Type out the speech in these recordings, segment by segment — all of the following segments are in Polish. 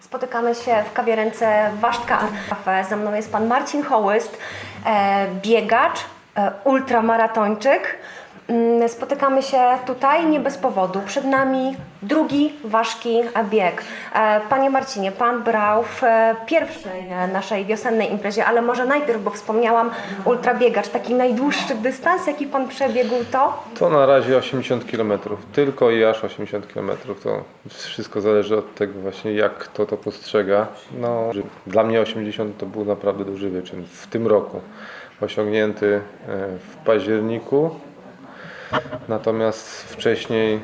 Spotykamy się w kawiarence Wasztka Cafe. Ze mną jest pan Marcin Hołyst, e, biegacz, e, ultramaratończyk. Mm, Spotykamy się tutaj nie bez powodu. Przed nami drugi ważki bieg. E, Panie Marcinie, pan brał w e, pierwszej e, naszej wiosennej imprezie, ale może najpierw, bo wspomniałam, ultrabiegacz, taki najdłuższy dystans, jaki pan przebiegł to? To na razie 80 km, tylko i aż 80 km. To wszystko zależy od tego właśnie jak kto to postrzega. No, dla mnie 80 to był naprawdę duży wyczyn. W tym roku osiągnięty w październiku, natomiast wcześniej e,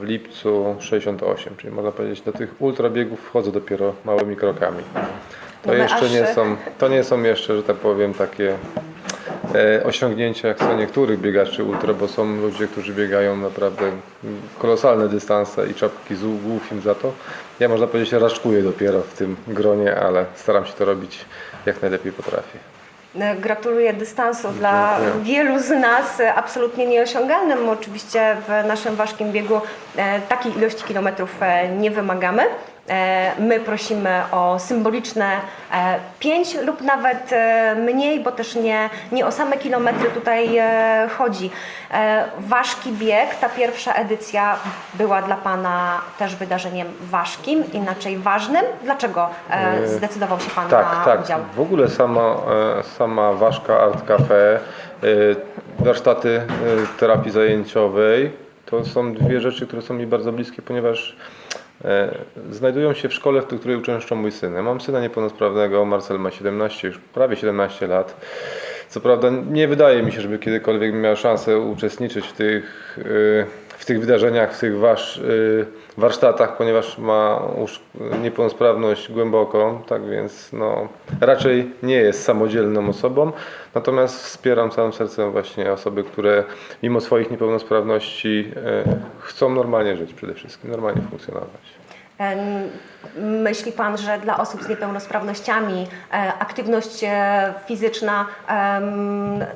w lipcu 68, czyli można powiedzieć do tych ultrabiegów wchodzę dopiero małymi krokami. To No jeszcze nie są, to nie są jeszcze, że tak powiem, takie e, osiągnięcia jak co niektórych biegaczy ultra, bo są ludzie, którzy biegają naprawdę kolosalne dystanse i czapki z głów im za to. Ja można powiedzieć raczkuję dopiero w tym gronie, ale staram się to robić jak najlepiej potrafię. E, Gratuluję dystansu dla Dziękuję. wielu z nas, e, absolutnie nieosiągalnym. Oczywiście w naszym ważkim biegu e, takiej ilości kilometrów nie wymagamy. E, My prosimy o symboliczne 5 lub nawet e, mniej, bo też nie, nie o same kilometry tutaj e, chodzi. E, Ważki bieg, ta pierwsza edycja była dla Pana też wydarzeniem ważkim, inaczej ważnym. Dlaczego e, E, zdecydował się Pan na Tak, tak. udział? W ogóle sama, e, sama Ważka Art Cafe, e, warsztaty e, terapii zajęciowej, to są dwie rzeczy, które są mi bardzo bliskie, ponieważ e, znajdują się w szkole, w której uczęszczą mój syn. Ja mam syna niepełnosprawnego, Marcel ma 17, już prawie 17 lat. Co prawda nie wydaje mi się, żeby kiedykolwiek miał szansę uczestniczyć w tych, y, w tych wydarzeniach, w tych wasz, y, warsztatach, ponieważ ma usz- niepełnosprawność głęboką, tak więc no, raczej nie jest samodzielną osobą. Natomiast wspieram całym sercem właśnie osoby, które mimo swoich niepełnosprawności y, chcą normalnie żyć przede wszystkim, normalnie funkcjonować. Myśli Pan, że dla osób z niepełnosprawnościami e, aktywność e, fizyczna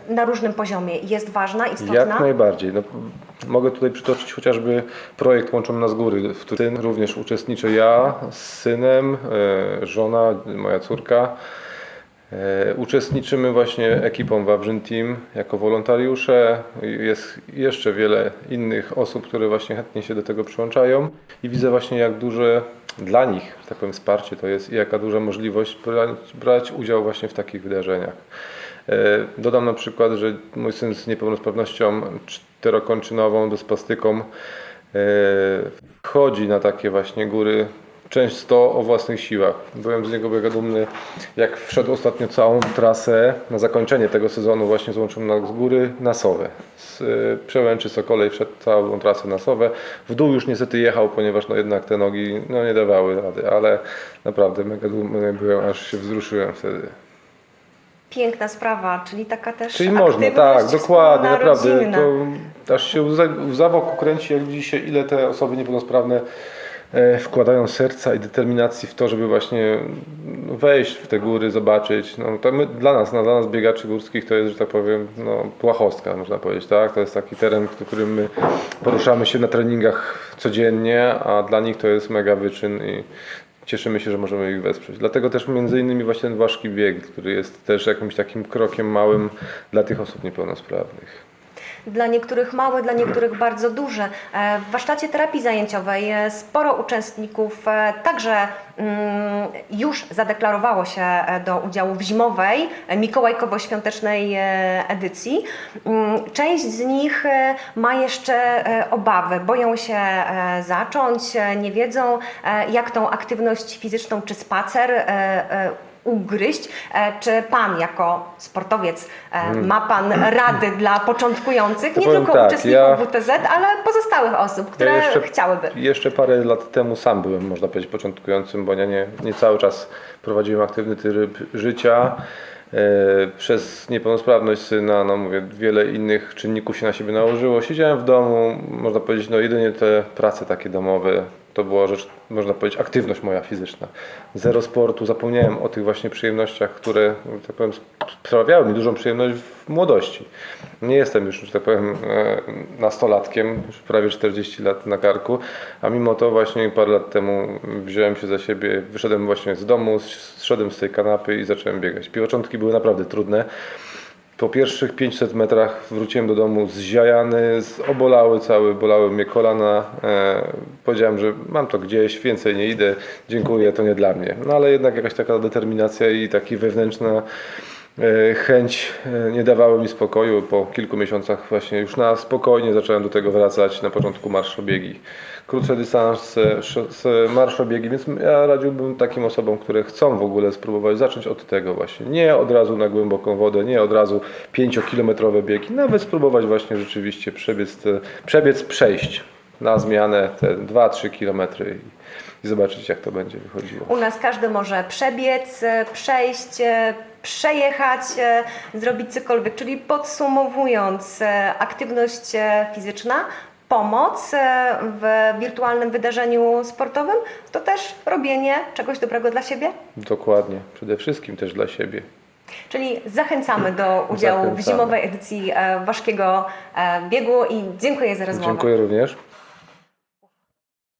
na różnym poziomie jest ważna, istotna? Jak najbardziej. No, mogę tutaj przytoczyć chociażby projekt Łączą nas góry, w którym również uczestniczę ja z synem, e, żona, moja córka. E, Uczestniczymy właśnie ekipą Wawrzyn Team jako wolontariusze. Jest jeszcze wiele innych osób, które właśnie chętnie się do tego przyłączają i widzę właśnie jak duże dla nich, tak powiem, wsparcie to jest i jaka duża możliwość brać, brać udział właśnie w takich wydarzeniach. E, Dodam na przykład, że mój syn z niepełnosprawnością czterokończynową, dyspastyką e, wchodzi na takie właśnie góry często o własnych siłach. Byłem z niego mega dumny, jak wszedł ostatnio całą trasę na zakończenie tego sezonu właśnie złączył z góry na Sowę. Z y, Przełęczy Sokolej wszedł całą trasę na Sowę. W dół już niestety jechał, ponieważ no jednak te nogi no, nie dawały rady, ale naprawdę mega dumny byłem, aż się wzruszyłem wtedy. Piękna sprawa, czyli taka też Czyli można, tak, dokładnie, naprawdę. To aż się łza, łza w oku kręci, jak widzi się, ile te osoby niepełnosprawne wkładają serca i determinacji w to, żeby właśnie no, wejść w te góry, zobaczyć. No, to my, dla nas, no, dla nas biegaczy górskich to jest, że tak powiem, no, płachostka, można powiedzieć, tak? To jest taki teren, w którym my poruszamy się na treningach codziennie, a dla nich to jest mega wyczyn i cieszymy się, że możemy ich wesprzeć. Dlatego też między innymi właśnie ten ważki bieg, który jest też jakimś takim krokiem małym dla tych osób niepełnosprawnych. Dla niektórych małe, dla niektórych bardzo duże. E, W warsztacie terapii zajęciowej e, sporo uczestników e, także mm, już zadeklarowało się do udziału w zimowej mikołajkowo-świątecznej edycji. Mm, Część z nich ma jeszcze obawy, boją się zacząć, nie wiedzą jak tą aktywność fizyczną czy spacer ugryźć. E, Czy Pan jako sportowiec e, ma Pan rady dla początkujących, nie Hmm. tylko tak, uczestników ja- WTZ, ale pozostałych osób, które chciałyby? Jeszcze parę lat temu sam byłem, można powiedzieć, początkującym, bo ja nie, nie cały czas prowadziłem aktywny tryb życia. E, Przez niepełnosprawność syna, no mówię, wiele innych czynników się na siebie nałożyło. Siedziałem w domu, można powiedzieć, no jedynie te prace takie domowe, To była rzecz, można powiedzieć, aktywność moja fizyczna. Zero sportu, zapomniałem o tych właśnie przyjemnościach, które, tak powiem, sprawiały mi dużą przyjemność w młodości. Nie jestem już, że tak powiem, e, nastolatkiem, już prawie 40 lat na karku, a mimo to właśnie parę lat temu wziąłem się za siebie, wyszedłem właśnie z domu, zszedłem z tej kanapy i zacząłem biegać. Początki były naprawdę trudne. Po pierwszych 500 metrach wróciłem do domu zziajany, obolały cały, bolały mnie kolana. E, powiedziałem, że mam to gdzieś, więcej nie idę, dziękuję, to nie dla mnie. No ale jednak jakaś taka determinacja i taka wewnętrzna chęć e, nie dawały mi spokoju. Po kilku miesiącach właśnie już na spokojnie zacząłem do tego wracać. Na początku marszobiegi, krótsze dystanse, sz- marszobiegi, więc ja radziłbym takim osobom, które chcą w ogóle spróbować zacząć od tego właśnie. Nie od razu na głęboką wodę, nie od razu pięciokilometrowe biegi, nawet spróbować właśnie rzeczywiście przebiec, te, przebiec przejść na zmianę te 2-3 kilometry i, zobaczyć jak to będzie wychodziło. U nas każdy może przebiec, e, przejść, e, przejechać, e, zrobić cokolwiek. Czyli podsumowując, e, aktywność e, fizyczna, pomoc w wirtualnym wydarzeniu sportowym, to też robienie czegoś dobrego dla siebie. Dokładnie, przede wszystkim też dla siebie. Czyli zachęcamy do udziału w Zachęcamy. zimowej edycji Ważkiego Biegu i dziękuję za rozmowę. Dziękuję również.